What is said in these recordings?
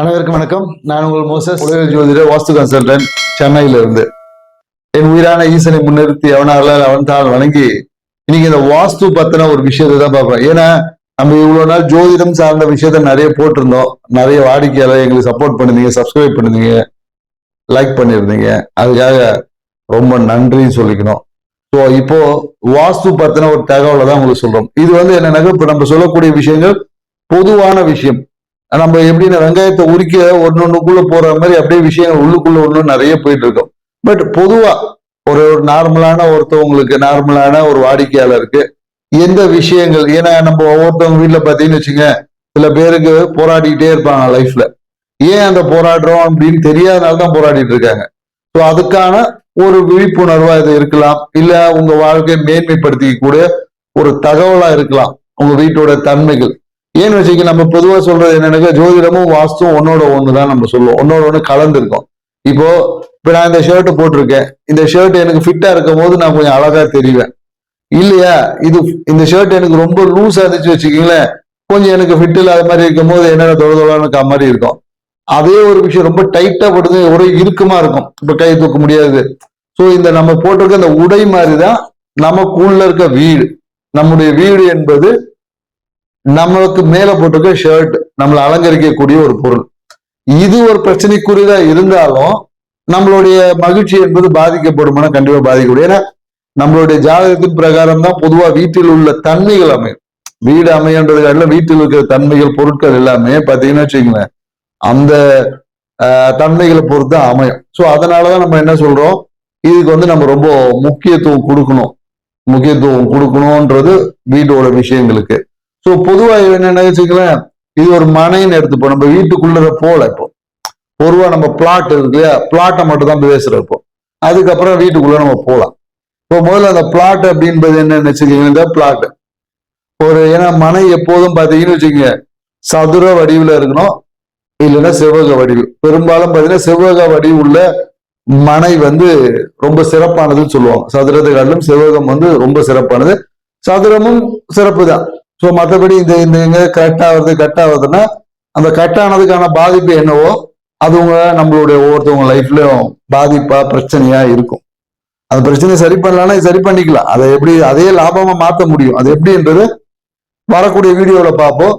அனைவருக்கும் வணக்கம். நான் உங்கள் மோசஸ். உலக ஜோதிட வாஸ்து கன்சல்டன்ட் சென்னையில இருந்து என் உயிரான ஈசனை முன்னிறுத்தி அவனால் அவன் தான் வணங்கி இன்னைக்கு இந்த வாஸ்து பத்தின ஒரு விஷயத்தை தான் பார்ப்போம். ஏன்னா நம்ம இவ்வளவு நாள் ஜோதிடம் சார்ந்த விஷயத்த நிறைய போட்டிருந்தோம். நிறைய வாடிக்கையாளர் எங்களுக்கு சப்போர்ட் பண்ணிருந்தீங்க சப்ஸ்கிரைப் பண்ணிருந்தீங்க லைக் பண்ணியிருந்தீங்க. அதுக்காக ரொம்ப நன்றின்னு சொல்லிக்கணும். ஸோ இப்போ வாஸ்து பத்தின ஒரு தகவலை தான் உங்களுக்கு சொல்றோம். இது வந்து என்னன்னாக்க இப்போ நம்ம சொல்லக்கூடிய விஷயங்கள் பொதுவான விஷயம். நம்ம எப்படின்னா வெங்காயத்தை உரிக்க ஒன்னொன்னுக்குள்ள போற மாதிரி அப்படியே விஷயங்கள் உள்ளுக்குள்ள ஒன்று நிறைய போயிட்டு இருக்கும். பட் பொதுவா ஒரு ஒரு நார்மலான ஒருத்தவங்களுக்கு நார்மலான ஒரு வாடிக்கையாளருக்கு எந்த விஷயங்கள் ஏன்னா நம்ம ஒவ்வொருத்தவங்க வீட்டில் பார்த்தீங்கன்னு வச்சுங்க சில பேருக்கு போராடிக்கிட்டே இருப்பாங்க லைஃப்ல ஏன் அந்த போராடுறோம் அப்படின்னு தெரியாதனால தான் போராடிட்டு இருக்காங்க. ஸோ அதுக்கான ஒரு விழிப்புணர்வா இது இருக்கலாம். இல்ல உங்க வாழ்க்கையை மேன்மைப்படுத்திக்க கூட ஒரு தகவலா இருக்கலாம். உங்க வீட்டோட தன்மைகள். ஏன்னு வச்சுக்க நம்ம பொதுவா சொல்றது என்னன்னாக்கா ஜோதிடமும் வாஸ்துவும் ஒன்னோட ஒன்று தான் நம்ம சொல்லுவோம். ஒன்னோட ஒன்று கலந்துருக்கோம். இப்போ இப்போ நான் இந்த ஷர்ட் போட்டிருக்கேன். இந்த ஷர்ட் எனக்கு ஃபிட்டா இருக்கும் போது நான் கொஞ்சம் அழகா தெரிவேன். இல்லையா? இது இந்த ஷர்ட் எனக்கு ரொம்ப லூஸா இருந்துச்சு வச்சுக்கீங்களேன். கொஞ்சம் எனக்கு ஃபிட் இல்லாத மாதிரி இருக்கும் போது என்னென்ன தொழுதொழான்னு மாதிரி இருக்கும். அதே ஒரு விஷயம் ரொம்ப டைட்டா போட்டது ஒரு இறுக்கமா இருக்கும். இப்ப கை தூக்க முடியாது. ஸோ இந்த நம்ம போட்டிருக்க இந்த உடை மாதிரி தான் நமக்குள்ள இருக்க வீடு. நம்முடைய வீடு என்பது நம்மளுக்கு மேல போட்டிருக்க ஷர்ட் நம்மளை அலங்கரிக்கக்கூடிய ஒரு பொருள். இது ஒரு பிரச்சனைக்குரியதா இருந்தாலும் நம்மளுடைய மகிழ்ச்சி என்பது பாதிக்கப்படுமானா கண்டிப்பா பாதிக்கப்படும் ஏன்னா நம்மளுடைய ஜாதகத்தின் பிரகாரம் தான் பொதுவா வீட்டில் உள்ள தன்மைகள் அமையும். வீடு அமையன்றதுக்காக வீட்டில் இருக்கிற தன்மைகள் பொருட்கள் எல்லாமே பாத்தீங்கன்னா வச்சுக்கங்களேன் அந்த ஆஹ், தன்மைகளை பொறுத்து தான் அமையும். ஸோ அதனாலதான் நம்ம என்ன சொல்றோம்? இதுக்கு வந்து நம்ம ரொம்ப முக்கியத்துவம் கொடுக்கணும். முக்கியத்துவம் கொடுக்கணும்ன்றது வீட்டோட விஷயங்களுக்கு. ஸோ பொதுவாக என்னென்ன வச்சுக்கலாம் இது ஒரு மனைன்னு எடுத்துப்போம். நம்ம வீட்டுக்குள்ள போல இப்போ. பொதுவா நம்ம பிளாட் இருக்கு இல்லையா? பிளாட்டை மட்டும் தான் பேசுறோம் இப்போ. அதுக்கப்புறம் வீட்டுக்குள்ள நம்ம போகலாம் இப்போ முதல்ல அந்த பிளாட் அப்படின்றது என்னன்னு வச்சுக்கோங்க இந்த பிளாட் ஒரு ஏன்னா மனை எப்போதும் பார்த்தீங்கன்னு வச்சுக்கோங்க. சதுர வடிவில் இருக்கணும். இல்லைன்னா செவ்வக வடிவு. பெரும்பாலும் பார்த்தீங்கன்னா செவ்வக வடிவுள்ள மனை வந்து ரொம்ப சிறப்பானதுன்னு சொல்லுவாங்க. சதுரத்தை காட்டிலும் செவ்வகம் வந்து ரொம்ப சிறப்பானது. சதுரமும் சிறப்பு தான் ஸோ மற்றபடி இந்த இந்த எங்க கட் ஆகுறது கட் ஆகுதுன்னா அந்த கட் ஆனதுக்கான பாதிப்பு என்னவோ அது உங்க நம்மளுடைய ஒவ்வொருத்தவங்க லைஃப்லயும் பாதிப்பா பிரச்சனையா இருக்கும். அந்த பிரச்சனையை சரி பண்ணலாம்னா சரி பண்ணிக்கலாம். அதை எப்படி அதே லாபமா மாற்ற முடியும். அது எப்படின்றது வரக்கூடிய வீடியோவில் பார்ப்போம்.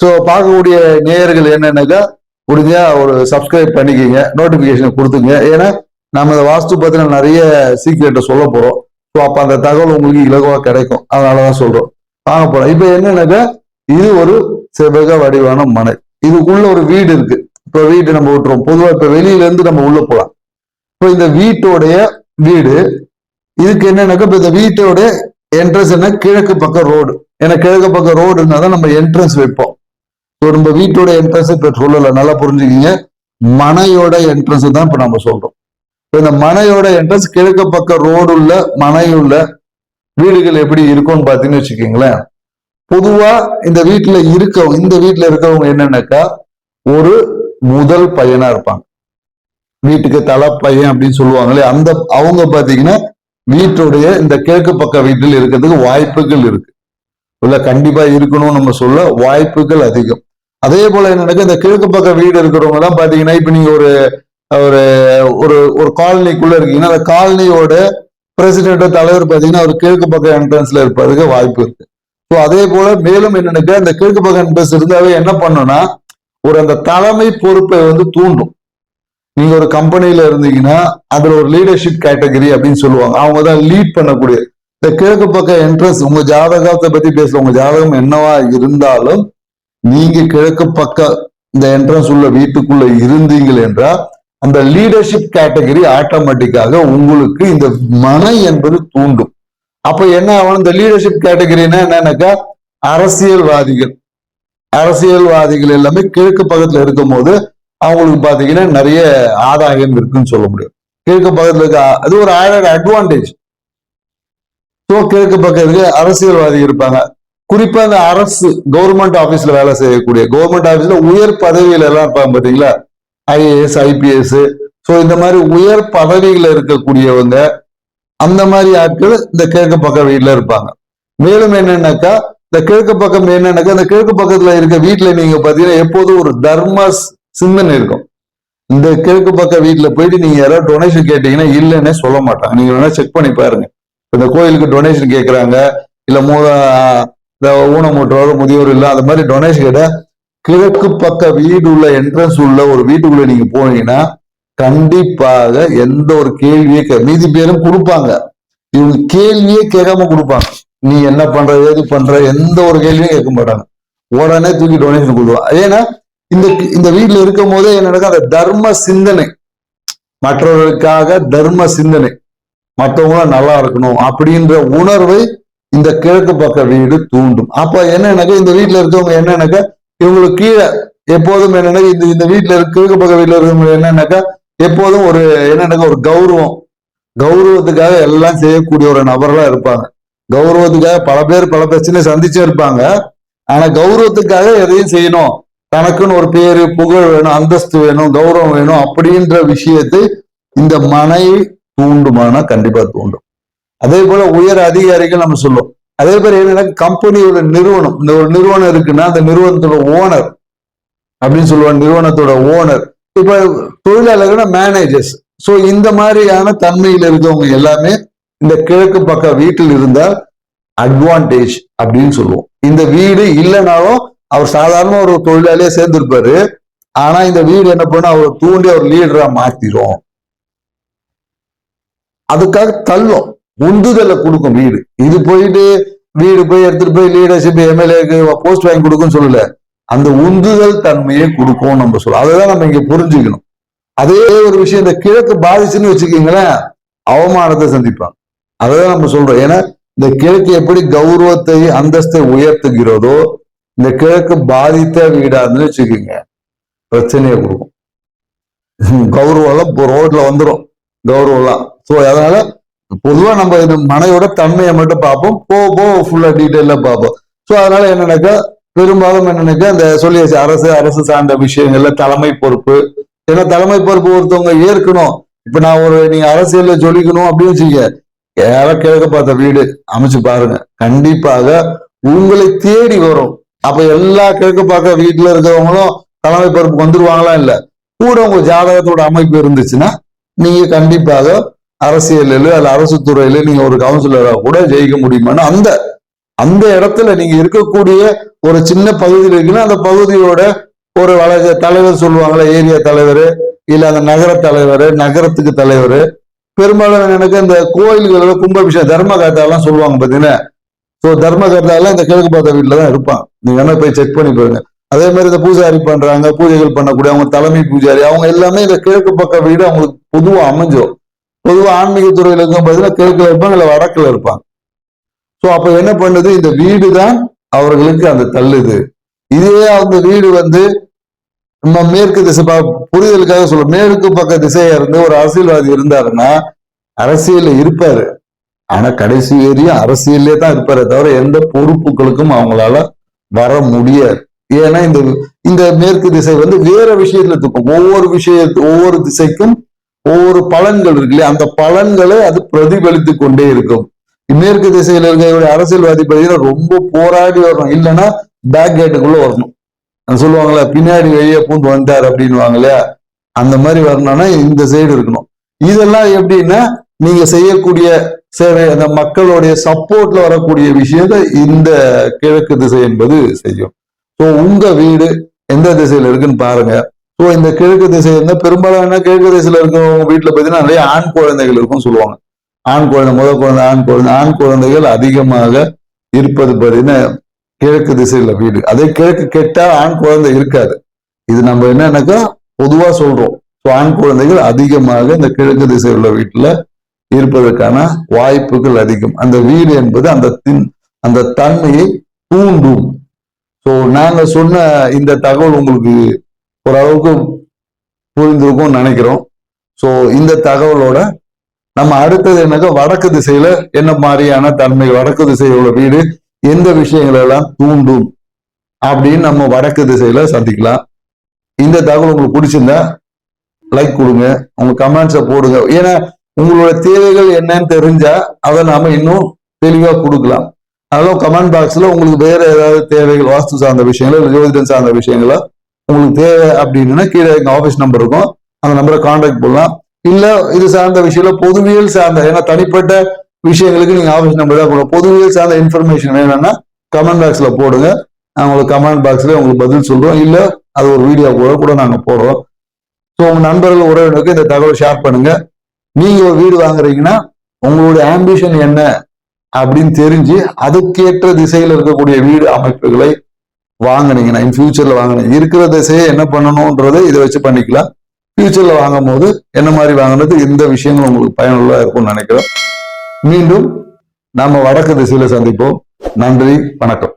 ஸோ பார்க்கக்கூடிய நேயர்கள் என்னன்னாக்கா முடிஞ்சா ஒரு சப்ஸ்கிரைப் பண்ணிக்கிங்க நோட்டிஃபிகேஷன் கொடுத்துங்க. ஏன்னா நம்ம இந்த வாஸ்து பத்தின நிறைய சீக்கிரட்டை சொல்ல போறோம். ஸோ அப்போ அந்த தகவல் உங்களுக்கு இலகுவாக கிடைக்கும். அதனாலதான் சொல்றோம். வாங்க போறோம். இப்ப என்னன்னாக்கா இது ஒரு செவ்வக வடிவான மனை இதுக்குள்ள ஒரு வீடு இருக்கு. இப்ப வீடு நம்ம விட்டுறோம் பொதுவா இப்ப வெளியில இருந்து நம்ம உள்ள போலாம் இப்போ இந்த வீட்டோடைய வீடு இதுக்கு என்னன்னாக்கா இப்ப இந்த வீட்டோட என்ட்ரன்ஸ் என்ன? கிழக்கு பக்கம் ரோடு ஏன்னா கிழக்கு பக்கம் ரோடு இருந்தால் தான் நம்ம என்ட்ரன்ஸ் வைப்போம். ஸோ நம்ம வீட்டோட என்ட்ரன்ஸ் இப்ப சொல்லல. நல்லா புரிஞ்சுக்கிங்க. மனையோட என்ட்ரன்ஸ் தான் இப்ப நம்ம சொல்றோம். இப்ப இந்த மனையோட என்ட்ரன்ஸ் கிழக்கு பக்கம் ரோடு உள்ள மனையுள்ள வீடுகள் எப்படி இருக்கும்னு பார்த்தீங்கன்னு வச்சுக்கோங்களேன். பொதுவா இந்த வீட்டுல இருக்க இந்த வீட்டுல இருக்கவங்க என்னன்னாக்கா ஒரு முதல் பையனா இருப்பாங்க. வீட்டுக்கு தலை பையன் அப்படின்னு சொல்லுவாங்களே அந்த அவங்க பாத்தீங்கன்னா வீட்டுடைய இந்த கிழக்கு பக்க வீட்டில் இருக்கிறதுக்கு வாய்ப்புகள் இருக்கு. இல்ல கண்டிப்பா இருக்கணும்னு நம்ம சொல்ல வாய்ப்புகள் அதிகம். அதே போல என்னன்னாக்கா இந்த கிழக்கு பக்க வீடு இருக்கிறவங்க தான் பாத்தீங்கன்னா இப்ப நீங்க ஒரு ஒரு ஒரு ஒரு காலனிக்குள்ள இருக்கீங்கன்னா அந்த காலனியோட பிரசிடென்ட் தலைவர் பார்த்தீங்கன்னா அவர் கிழக்கு பக்க என்ட்ரன்ஸ்ல இருப்பதுக்கு வாய்ப்பு இருக்கு. ஸோ அதே போல மேலும் என்னன்னாக்கா இந்த கிழக்கு பக்க என்ட்ரன்ஸ் இருந்தாவே என்ன பண்ணும்னா ஒரு அந்த தலைமை பொறுப்பை வந்து தூண்டும். நீங்க ஒரு கம்பெனியில இருந்தீங்கன்னா அதுல ஒரு லீடர்ஷிப் கேட்டகரி அப்படின்னு சொல்லுவாங்க. அவங்க தான் லீட் பண்ணக்கூடிய இந்த கிழக்கு பக்க என்ட்ரன்ஸ் உங்க ஜாதகத்தை பத்தி பேசல உங்க ஜாதகம் என்னவா இருந்தாலும் நீங்க கிழக்கு பக்க இந்த என்ட்ரன்ஸ் உள்ள வீட்டுக்குள்ள இருந்தீங்கள் என்றால் அந்த லீடர்ஷிப் கேட்டகரி ஆட்டோமேட்டிக்காக உங்களுக்கு இந்த மனை என்பது தூண்டும். அப்ப என்ன ஆகும்? இந்த லீடர்ஷிப் கேட்டகரினா என்னன்னாக்கா அரசியல்வாதிகள். அரசியல்வாதிகள் எல்லாமே கிழக்கு பக்கத்துல இருக்கும் போது அவங்களுக்கு பாத்தீங்கன்னா நிறைய ஆதாயம் இருக்குன்னு சொல்ல முடியும். கிழக்கு பக்கத்துல இருக்க அது ஒரு அட்வான்டேஜ் ஸோ கிழக்கு பக்கத்துக்கு அரசியல்வாதி இருப்பாங்க. குறிப்பா இந்த அரசு கவர்மெண்ட் ஆபீஸ்ல வேலை செய்யக்கூடிய கவர்மெண்ட் ஆபீஸ்ல உயர் பதவியில எல்லாம் இருப்பாங்க பாத்தீங்களா? ஐஏஎஸ் ஐபிஎஸ் ஸோ இந்த மாதிரி உயர் பதவியில் இருக்கக்கூடியவங்க அந்த மாதிரி ஆட்கள் இந்த கிழக்கு பக்க வீட்டில் இருப்பாங்க. மேலும் என்னன்னாக்கா இந்த கிழக்கு பக்கம் என்னன்னாக்கா இந்த கிழக்கு பக்கத்தில் இருக்க வீட்டில் நீங்க பார்த்தீங்கன்னா எப்போதும் ஒரு தர்ம சிந்தனை இருக்கும். இந்த கிழக்கு பக்க வீட்டில் போயிட்டு நீங்க யாராவது டொனேஷன் கேட்டீங்கன்னா இல்லைன்னே சொல்ல மாட்டாங்க. நீங்க வேணா செக் பண்ணி பாருங்க. இந்த கோயிலுக்கு டொனேஷன் கேட்கறாங்க இல்ல மூ இந்த ஊனமுற்றோர் முதியோர் இல்லை அந்த மாதிரி டொனேஷன் கேட்டால் கிழக்கு பக்க வீடு உள்ள என்ட்ரன்ஸ் உள்ள ஒரு வீட்டுக்குள்ள நீங்க போனீங்கன்னா கண்டிப்பாக எந்த ஒரு கேள்வியே கே- மீதி பேரும் கொடுப்பாங்க. இவங்க கேள்வியே கேட்காம கொடுப்பாங்க. நீ என்ன பண்ற ஏது பண்ற எந்த ஒரு கேள்வியும் கேட்க மாட்டாங்க. உடனே தூக்கி டொனேஷன் கொடுப்பாங்க ஏன்னா இந்த இந்த வீட்டுல இருக்கும் போதே என்ன நடக்கும்? அந்த தர்ம சிந்தனை. மற்றவர்களுக்காக தர்ம சிந்தனை. மற்றவங்களும் நல்லா இருக்கணும் அப்படின்ற உணர்வை இந்த கிழக்கு பக்க வீடு தூண்டும். அப்ப என்னன்னாக்கா இந்த வீட்டுல இருக்கவங்க என்னன்னாக்கா இவங்களுக்கு கீழே எப்போதும் என்னன்னா இந்த இந்த வீட்டுல இருக்க பக்க வீட்டுல இருக்கிறவங்க என்னன்னாக்கா எப்போதும் ஒரு என்னன்னாக்கா ஒரு கௌரவம். கௌரவத்துக்காக எல்லாம் செய்யக்கூடிய ஒரு நபர்களா இருப்பாங்க. கௌரவத்துக்காக பல பேர் பல பிரச்சனை சந்திச்சே இருப்பாங்க. ஆனா கௌரவத்துக்காக எதையும் செய்யணும். தனக்குன்னு ஒரு பேரு புகழ் வேணும் அந்தஸ்து வேணும் கௌரவம் வேணும் அப்படின்ற விஷயத்தை இந்த மனை தூண்டுமானா கண்டிப்பா தூண்டும். அதே போல உயர் அதிகாரிகள் நம்ம சொல்லுவோம். அதே மாதிரி என்னன்னா கம்பெனியோட நிறுவனம் இந்த ஒரு நிறுவனம் இருக்குன்னா அந்த நிறுவனத்தோட ஓனர் அப்படின்னு சொல்லுவாங்க நிறுவனத்தோட ஓனர் இப்ப தொழிலாளர்கள்னா மேனேஜர்ஸ் சோ இந்த மாதிரியான தன்மையில் இருக்கவங்க எல்லாமே இந்த கிழக்கு பக்க வீட்டில் இருந்தால் அட்வான்டேஜ் அப்படின்னு சொல்லுவோம். இந்த வீடு இல்லைனாலும் அவர் சாதாரண ஒரு தொழிலாளியே சேர்ந்திருப்பாரு. ஆனா இந்த வீடு என்ன பண்ண அவர் தூண்டி அவர் லீடரா மாத்திரும். அதுக்காக தள்ளும் உந்துதலை கொடுக்கும் வீடு. இது போயிட்டு வீடு போய் எடுத்துட்டு போய் லீடர்ஷிப் எம்எல்ஏக்கு போஸ்ட் வாங்கி கொடுக்கும்னு சொல்லல. அந்த உந்துதல் தன்மையை கொடுக்கும் நம்ம சொல்லுவோம் அதைதான் நம்ம இங்க புரிஞ்சுக்கணும். அதே ஒரு விஷயம் இந்த கிழக்கு பாதிச்சுன்னு வச்சுக்கீங்களேன் அவமானத்தை சந்திப்பாங்க. அதைதான் நம்ம சொல்றோம். ஏன்னா இந்த கிழக்கு எப்படி கௌரவத்தை அந்தஸ்தை உயர்த்துகிறதோ இந்த கிழக்கு பாதித்த வீடா இருந்து வச்சுக்கோங்க பிரச்சனையை கொடுக்கும். கௌரவம் எல்லாம் இப்போ ரோட்ல வந்துடும் கௌரவம் எல்லாம் ஸோ அதனால பொதுவா நம்ம இந்த மனையோட தன்மையை மட்டும் பார்ப்போம். போக போக ஃபுல்லா டீட்டெயிலாக பார்ப்போம். ஸோ அதனால என்னன்னாக்கா பெரும்பாலும் என்னன்னாக்கா இந்த சொல்லியாச்சு அரசு அரசு சார்ந்த விஷயங்கள்ல தலைமை பொறுப்பு. ஏன்னா தலைமை பொறுப்பு ஒருத்தவங்க ஏற்கணும். இப்ப நான் ஒரு நீங்க அரசியல்ல ஜொலிக்கணும் அப்படின்னு வச்சுக்க ஏற கிழக்க பார்த்த வீடு அமைச்சு பாருங்க. கண்டிப்பாக உங்களை தேடி வரும். அப்ப எல்லா கிழக்கு பார்க்க வீட்டுல இருக்கிறவங்களும் தலைமை பொறுப்பு வந்துருவாங்களா இல்ல? கூட உங்க ஜாதகத்தோட அமைப்பு இருந்துச்சுன்னா நீங்க கண்டிப்பாக அரசியலில் அல்ல அரசு துறையில நீங்க ஒரு கவுன்சிலரா கூட ஜெயிக்க முடியுமான்னு அந்த அந்த இடத்துல நீங்க இருக்கக்கூடிய ஒரு சின்ன பகுதியில் இருக்குன்னா அந்த பகுதியோட ஒரு வளர்ச்சி தலைவர் சொல்லுவாங்களே ஏரியா தலைவர் இல்ல அந்த நகர தலைவர் நகரத்துக்கு தலைவர். பெரும்பாலும் எனக்கு இந்த கோயில்களோட கும்பாபிஷேகம் தர்மகர்த்தா எல்லாம் சொல்லுவாங்க பாத்தீங்கன்னா ஸோ தர்மகர்த்தா இந்த கிழக்கு பார்த்த வீட்டில் தான் இருப்பான் நீங்க என்ன போய் செக் பண்ணி பாருங்க. அதே மாதிரி இந்த பூஜாரி பண்றாங்க பூஜைகள் பண்ணக்கூடிய அவங்க தலைமை பூஜாரி அவங்க எல்லாமே இந்த கிழக்கு பக்க வீடு அவங்களுக்கு பொதுவாக அமைஞ்சோம். பொதுவாக ஆன்மீக துறையில் இருக்கும் பார்த்தீங்கன்னா கிழக்கில் இருப்பாங்க இல்லை வடக்குல இருப்பாங்க. ஸோ அப்போ என்ன பண்ணுது? இந்த வீடு தான் அவர்களுக்கு அந்த தள்ளுது. இதே அந்த வீடு வந்து நம்ம மேற்கு திசை புரிதலுக்காக சொல்ல மேற்கு பக்க திசையா இருந்து ஒரு அரசியல்வாதி இருந்தாருன்னா அரசியல்ல இருப்பாரு. ஆனா கடைசி வரையும் அரசியல்லே தான் இருப்பாரு தவிர எந்த பொறுப்புகளுக்கும் அவங்களால வர முடியாது. ஏன்னா இந்த இந்த மேற்கு திசை வந்து வேற விஷயத்துல தூக்கும் ஒவ்வொரு விஷயத்து ஒவ்வொரு திசைக்கும் ஒவ்வொரு பலன்கள் இருக்கு இல்லையா? அந்த பலன்களை அது பிரதிபலித்து கொண்டே இருக்கும். மேற்கு திசையில இருக்கிற அரசியல்வாதி பார்த்தீங்கன்னா ரொம்ப போராடி வரணும். இல்லைன்னா பேக் கேட்டுக்குள்ள வரணும். அது சொல்லுவாங்களே பின்னாடி வெளியே பூந்து வந்துட்டார் அப்படின்னுவாங்க இல்லையா? அந்த மாதிரி வரணும்னா இந்த சைடு இருக்கணும். இதெல்லாம் எப்படின்னா நீங்க செய்யக்கூடிய சேவை அந்த மக்களுடைய சப்போர்ட்ல வரக்கூடிய விஷயத்தை இந்த கிழக்கு திசை என்பது செய்யும். ஸோ உங்க வீடு எந்த திசையில இருக்குன்னு பாருங்க. ஸோ இந்த கிழக்கு திசை இருந்தா பெரும்பாலான கிழக்கு திசையில் இருக்கிறவங்க வீட்டில் பார்த்தீங்கன்னா நிறைய ஆண் குழந்தைகள் இருக்கும்னு சொல்லுவாங்க. ஆண் குழந்தை முதல் குழந்தை ஆண் குழந்தை. ஆண் குழந்தைகள் அதிகமாக இருப்பது பார்த்தீங்கன்னா கிழக்கு திசையில் வீடு. அதே கிழக்கு கெட்டால் ஆண் குழந்தை இருக்காது. இது நம்ம என்னன்னாக்கா பொதுவாக சொல்றோம். ஸோ ஆண் குழந்தைகள் அதிகமாக இந்த கிழக்கு திசையில் உள்ள வீட்டில் இருப்பதற்கான வாய்ப்புகள் அதிகம். அந்த வீடு என்பது அந்த தின் அந்த தன்மையை தூண்டும். ஸோ நாங்கள் சொன்ன இந்த தகவல் உங்களுக்கு ஓரளவுக்கு புரிந்திருக்கும் நினைக்கிறோம். ஸோ இந்த தகவலோட நம்ம அடுத்தது என்னக்கா வடக்கு திசையில என்ன மாதிரியான தன்மை வடக்கு திசையில் உள்ள வீடு எந்த விஷயங்கள் எல்லாம் தூண்டும் அப்படின்னு நம்ம வடக்கு திசையில சந்திக்கலாம். இந்த தகவல் உங்களுக்கு பிடிச்சிருந்தா லைக் கொடுங்க. உங்க கமெண்ட்ஸை போடுங்க. ஏன்னா உங்களோட தேவைகள் என்னன்னு தெரிஞ்சா அதை நாம இன்னும் தெளிவா கொடுக்கலாம். அதெல்லாம் கமெண்ட் பாக்ஸ்ல உங்களுக்கு வேற ஏதாவது தேவைகள் வாஸ்து சார்ந்த விஷயங்களோ ஜோதிடம் சார்ந்த விஷயங்களோ உங்களுக்கு தேவை அப்படின்னா கீழே எங்க ஆஃபீஸ் நம்பர் இருக்கும். அந்த நம்பரை காண்டாக்ட் பண்ணலாம். இல்ல இது சார்ந்த விஷயம் பொதுவியல் சார்ந்த ஏன்னா தனிப்பட்ட விஷயங்களுக்கு நீங்க ஆஃபீஸ் நம்பர் தான் போடணும். பொதுவியல் சார்ந்த இன்ஃபர்மேஷன் வேணும்னா கமெண்ட் பாக்ஸ்ல போடுங்க. நான் உங்களுக்கு கமெண்ட் பாக்ஸ்ல உங்களுக்கு பதில் சொல்றோம். இல்ல அது ஒரு வீடியோ கூட கூட நாங்க போடுறோம். ஸோ உங்க நண்பர்கள் உறவினருக்கு இந்த தகவல் ஷேர் பண்ணுங்க. நீங்க ஒரு வீடு வாங்குறீங்கன்னா உங்களுடைய ஆம்பிஷன் என்ன அப்படின்னு தெரிஞ்சு அதுக்கேற்ற திசையில் இருக்கக்கூடிய வீடு அமைப்புகளை வாங்கினீங்கன்னா இன் ஃபியூச்சர்ல வாங்கினீங்க இருக்கிற திசையை என்ன பண்ணணும்ன்றதை இதை வச்சு பண்ணிக்கலாம். ஃபியூச்சர்ல வாங்கும் போது என்ன மாதிரி வாங்கினது இந்த விஷயங்கள் உங்களுக்கு பயனுள்ளதா இருக்கும்னு நினைக்கிறோம் மீண்டும் நாம வடக்கு திசையில சந்திப்போம். நன்றி வணக்கம்.